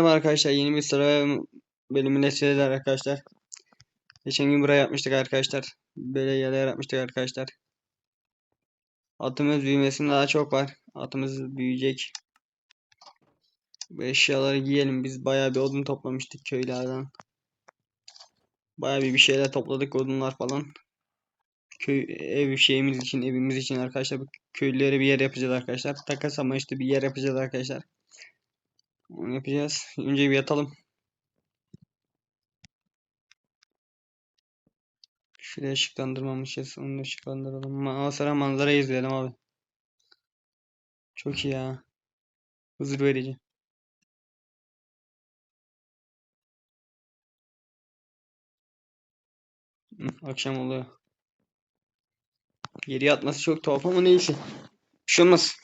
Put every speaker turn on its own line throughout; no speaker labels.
Merhaba arkadaşlar yeni bir sıra bölümüne sizler arkadaşlar. Geçen gün buraya yapmıştık arkadaşlar. Böyle yerler yapmıştık arkadaşlar. Atımız büyümesinde daha çok var. Atımız büyüyecek. Bu eşyaları giyelim. Biz bayağı bir odun toplamıştık köylerden. Bayağı bir bir şeyler topladık odunlar falan. Köy ev şeyimiz için evimiz için arkadaşlar köylülere bir yer yapacağız arkadaşlar. Takas amaçlı bir yer yapacağız arkadaşlar. Onu yapacağız. Önce bir yatalım. Şuraya ışıklandırmamışız. Onu da ışıklandıralım. Ma sıra manzarayı izleyelim abi. Çok iyi ya. Huzur verici. Akşam oluyor. Geri yatması çok tuhaf ama neyse. Bir şey olmaz.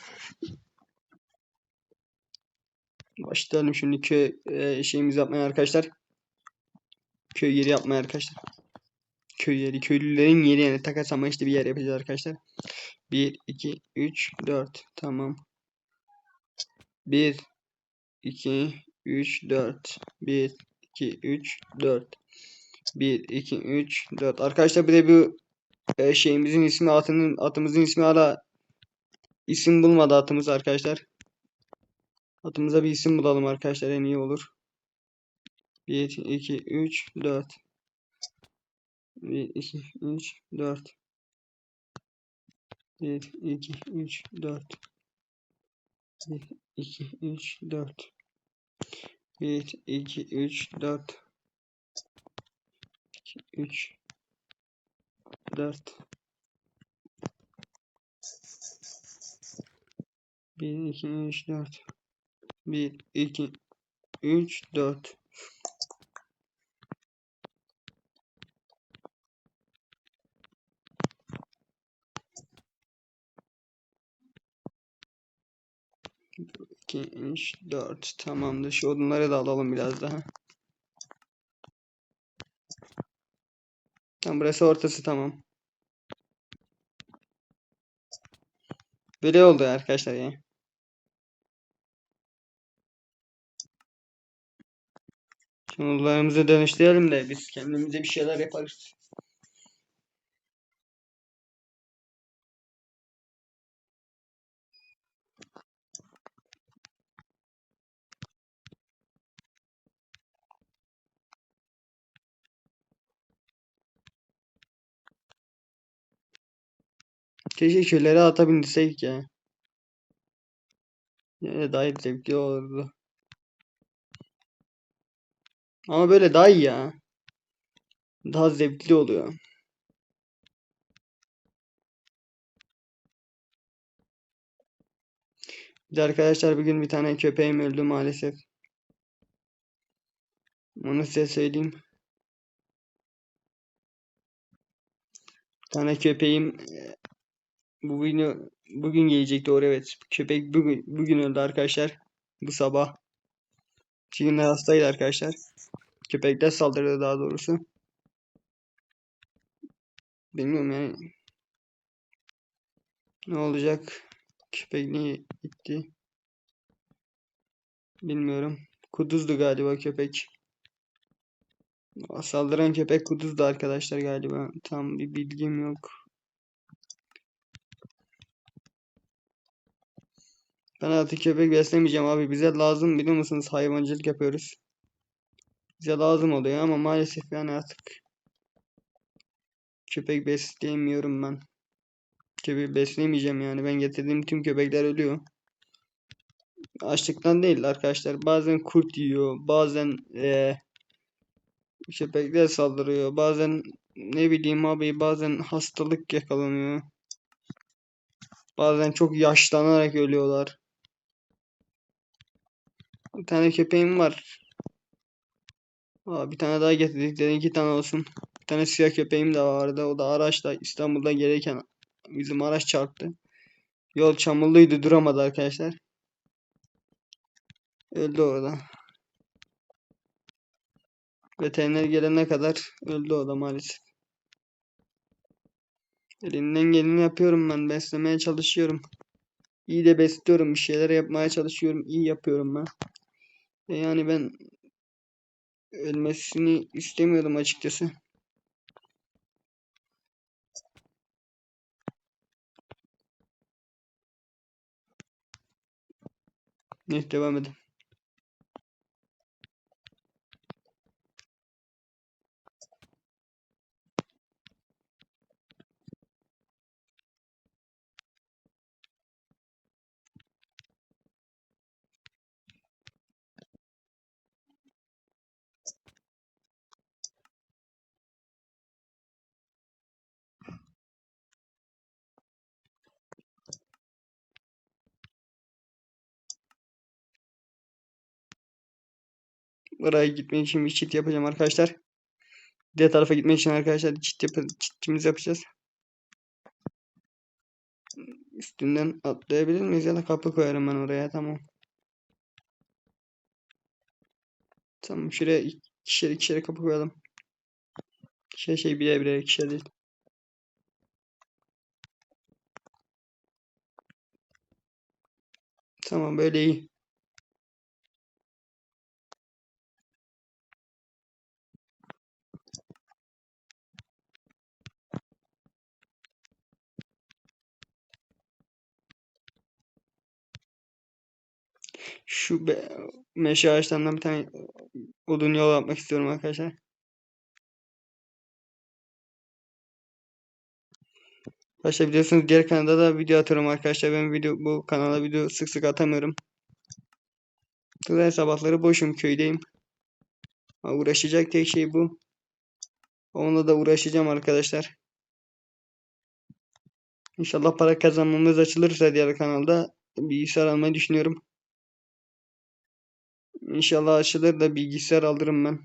Başlayalım şimdi köy e, şeyimizi yapmaya arkadaşlar. Köy yeri yapmaya arkadaşlar. Köy yeri, köylülerin yeri yani takas amaçlı bir yer yapacağız arkadaşlar. 1, 2, 3, 4. Tamam. 1, 2, 3, 4. 1, 2, 3, 4. 1, 2, 3, 4. Arkadaşlar bir de bu e, şeyimizin ismi atının atımızın ismi hala isim bulmadı atımız arkadaşlar. Atımıza bir isim bulalım arkadaşlar en iyi olur. 1, 2, 3, 4. 1, 2, 3, 4. 1, 2, 3, 4. 1, 2, 3, 4. 1, 2, 3, 4. 2, 3, 4. 1, 2, 3, 4. 1, 2, 3, 4. İki, üç, dört. Tamamdır. Şu odunları da alalım biraz daha. Tamam burası ortası tamam. Böyle oldu arkadaşlar ya. Odalarımızı dönüştürelim de biz kendimize bir şeyler yaparız. Keşke köylere ata bindirseydik ya. Yani daha zevkli olurdu. Ama böyle daha iyi ya. Daha zevkli oluyor. Bir de arkadaşlar bugün bir tane köpeğim öldü maalesef. Onu size söyleyeyim. Bir tane köpeğim e, bugün bugün gelecek doğru evet. Köpek bugün bugün öldü arkadaşlar. Bu sabah. Günler hastaydı arkadaşlar. Köpekler saldırdı daha doğrusu. Bilmiyorum yani. Ne olacak? Köpek niye gitti? Bilmiyorum. Kuduzdu galiba köpek. Saldıran köpek kuduzdu arkadaşlar galiba. Tam bir bilgim yok. Ben artık köpek beslemeyeceğim abi. Bize lazım biliyor musunuz? Hayvancılık yapıyoruz. Bize lazım oluyor ama maalesef yani artık köpek besleyemiyorum ben. Köpek besleyemeyeceğim yani. Ben getirdiğim tüm köpekler ölüyor. Açlıktan değil arkadaşlar. Bazen kurt yiyor. Bazen ee, köpekler saldırıyor. Bazen ne bileyim abi bazen hastalık yakalanıyor. Bazen çok yaşlanarak ölüyorlar. Bir tane köpeğim var. Aa, bir tane daha getirdik. Dedim iki tane olsun. Bir tane siyah köpeğim de vardı. O da araçla İstanbul'da gelirken bizim araç çarptı. Yol çamurluydu duramadı arkadaşlar. Öldü orada. Veteriner gelene kadar öldü o da maalesef. Elimden geleni yapıyorum ben. Beslemeye çalışıyorum. İyi de besliyorum. Bir şeyler yapmaya çalışıyorum. İyi yapıyorum ben. Yani ben ölmesini istemiyordum açıkçası. Neyse devam edelim. Oraya gitmek için bir çit yapacağım arkadaşlar. Diğer tarafa gitmek için arkadaşlar çit yap çitimizi yapacağız. Üstünden atlayabilir miyiz ya da kapı koyarım ben oraya tamam. Tamam şuraya ikişer ikişer kapı koyalım. Şey şey birer birer ikişer değil. Tamam böyle iyi. Şu be, meşe ağaçlarından bir tane odun yol yapmak istiyorum arkadaşlar. Arkadaşlar biliyorsunuz diğer kanalda da video atıyorum arkadaşlar. Ben video bu kanala video sık sık atamıyorum. Zaten sabahları boşum köydeyim. Ama uğraşacak tek şey bu. Onunla da uğraşacağım arkadaşlar. İnşallah para kazanmamız açılırsa diğer kanalda bilgisayar almayı düşünüyorum. İnşallah açılır da bilgisayar alırım ben.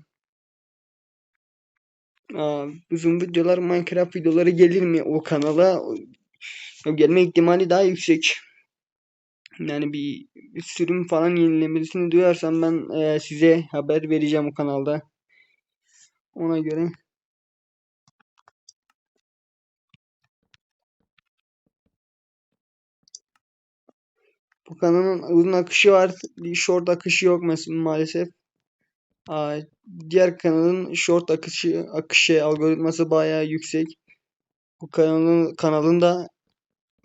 Aa, uzun videolar Minecraft videoları gelir mi o kanala? O gelme ihtimali daha yüksek. Yani bir, bir sürüm falan yenilemesini duyarsam ben e, size haber vereceğim o kanalda. Ona göre. Bu kanalın uzun akışı var. Bir short akışı yok mesela maalesef. Aa, diğer kanalın short akışı akışı algoritması bayağı yüksek. Bu kanalın kanalın da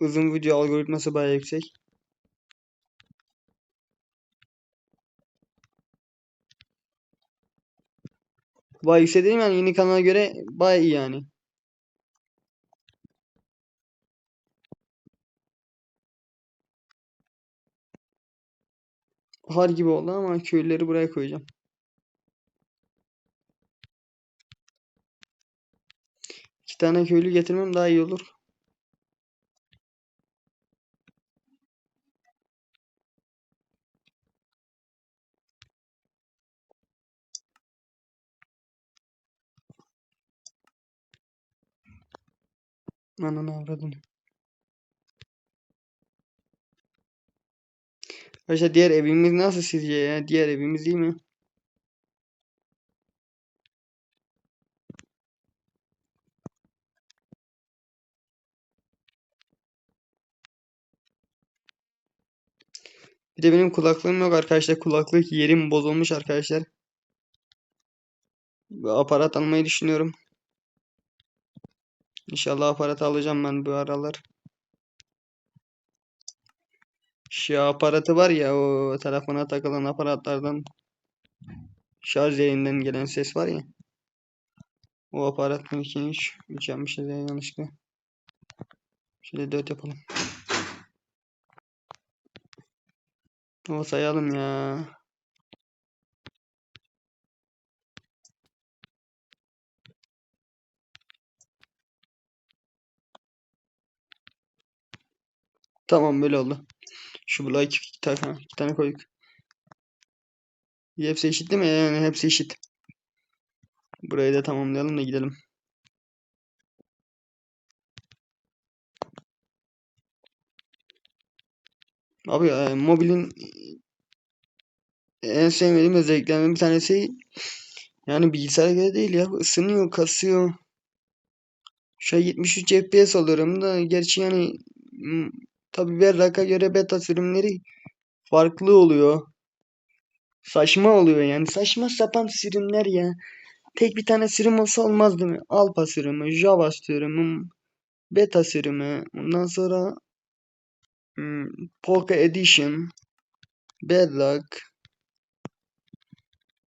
uzun video algoritması bayağı yüksek. Bayağı yüksek değil mi? Yani yeni kanala göre bayağı iyi yani. Bahar gibi oldu ama köylüleri buraya koyacağım. İki tane köylü getirmem daha iyi olur. Ananı avradını. Arkadaşlar diğer evimiz nasıl sizce ya? Diğer evimiz iyi mi? Bir de benim kulaklığım yok arkadaşlar. Kulaklık yerim bozulmuş arkadaşlar. Aparat almayı düşünüyorum. İnşallah aparat alacağım ben bu aralar. Şu aparatı var ya o telefona takılan aparatlardan şarj yerinden gelen ses var ya. O aparatın içini 3 3 yapmışız ya yanlışlıkla. Şöyle 4 yapalım. O sayalım ya. Tamam böyle oldu. Şu bloğa iki, iki, tane, iki tane koyduk. Hepsi eşit değil mi? Yani hepsi eşit. Burayı da tamamlayalım da gidelim. Abi e, mobilin en sevmediğim özelliklerinden bir tanesi yani bilgisayara göre değil ya ısınıyor kasıyor. Şu an 73 FPS alıyorum da gerçi yani tabi Berrak'a göre beta sürümleri farklı oluyor. Saçma oluyor yani. Saçma sapan sürümler ya. Tek bir tane sürüm olsa olmaz değil mi? Alpha sürümü, Java sürümü, Beta sürümü, ondan sonra hmm, Polka Edition, Bedrock.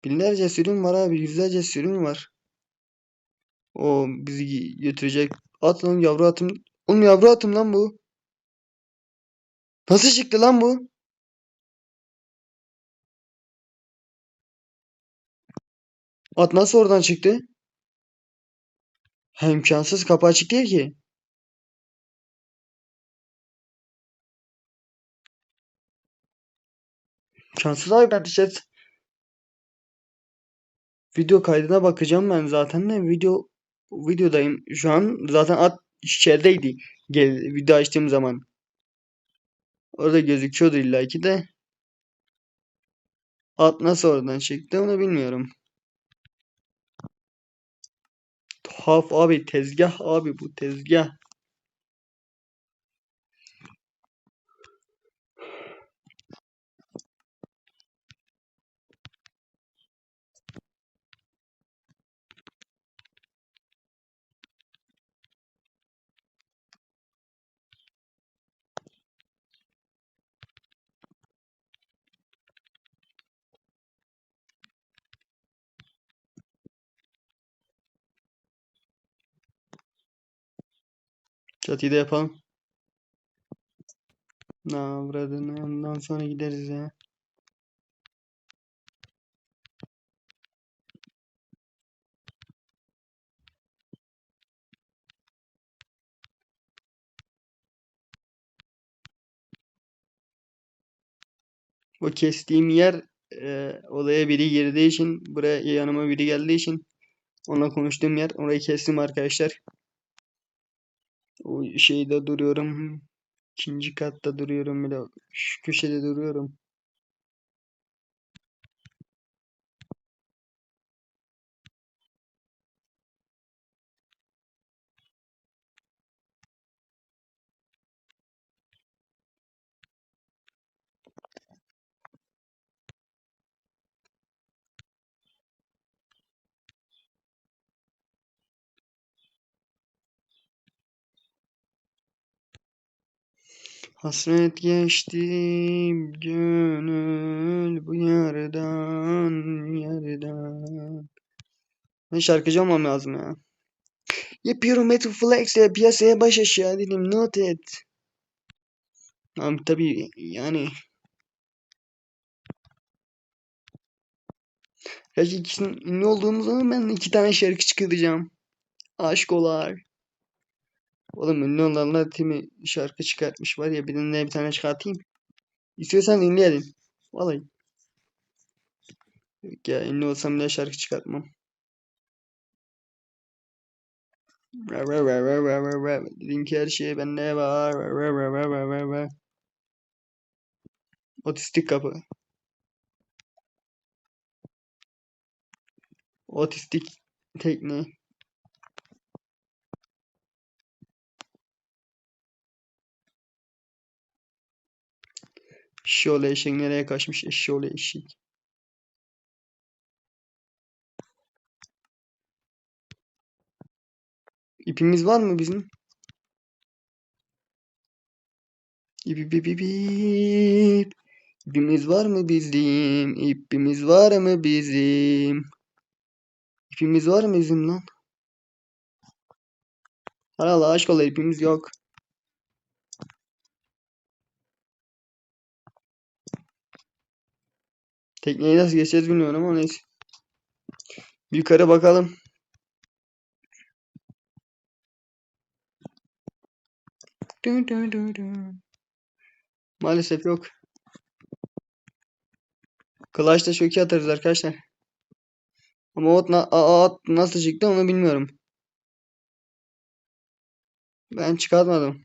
Binlerce sürüm var abi. Yüzlerce sürüm var. O bizi götürecek. At lan yavru atım. Oğlum yavru atım lan bu. Nasıl çıktı lan bu? At nasıl oradan çıktı? Ha, imkansız kapı açık değil ki. İmkansız abi ben dışarı... Video kaydına bakacağım ben zaten de video videodayım. Şu an zaten at içerideydi. Gel video açtığım zaman. Orada gözüküyordu illaki de. At nasıl oradan çıktı onu bilmiyorum. Tuhaf abi tezgah abi bu tezgah. Çatıyı da yapalım. Ne avradını ondan sonra gideriz ya. O kestiğim yer e, odaya biri girdiği için buraya yanıma biri geldiği için onunla konuştuğum yer orayı kestim arkadaşlar. O şeyde duruyorum. İkinci katta duruyorum bile. Şu köşede duruyorum. Hasret geçtim gönül bu yerden yerden. Ben şarkıcı olmam lazım ya. Yapıyorum Metal Flex ile piyasaya baş aşağı dedim not et. Abi tabii yani. Gerçi ikisinin ünlü olduğumuz zaman ben iki tane şarkı çıkaracağım. Aşkolar. Oğlum ünlü olanlar timi şarkı çıkartmış var ya birine bir tane çıkartayım. İstiyorsan dinleyelim. Vallahi. Yok ya ünlü olsam bile şarkı çıkartmam. Dedim ki her şey bende var. Otistik kapı. Otistik tekne. Şöyle eşek nereye kaçmış? Şöyle eşek. İpimiz var mı bizim? İp ip ip ip ip. İpimiz var mı bizim? İpimiz var mı bizim? İpimiz var mı bizim lan? Allah aşk ola ipimiz yok. Tekneyi nasıl geçeceğiz bilmiyorum ama neyse. Yukarı bakalım. Dun dun dun dun. Maalesef yok. Clash'ta çok iyi atarız arkadaşlar. Ama ot, na at nasıl çıktı onu bilmiyorum. Ben çıkartmadım.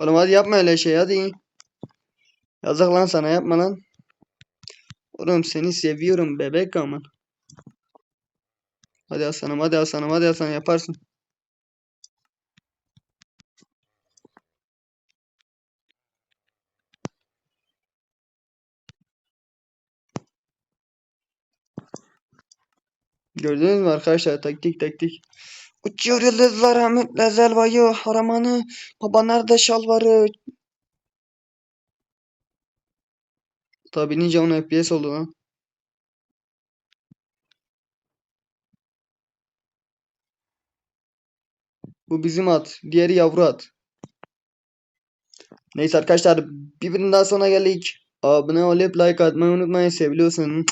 Oğlum hadi yapma öyle şey hadi. Yazık lan sana yapma lan. Oğlum seni seviyorum bebek aman. Hadi aslanım hadi aslanım hadi aslanım yaparsın. Gördünüz mü arkadaşlar taktik taktik. Uçuyor yıldızlar Ahmet Lezel bayı haramanı baba nerede şalvarı. Tabi ninja 10 FPS oldu lan. Bu bizim at. Diğeri yavru at. Neyse arkadaşlar bir bölüm daha sonra geldik. Abone olup like atmayı unutmayın. Seviyorsun.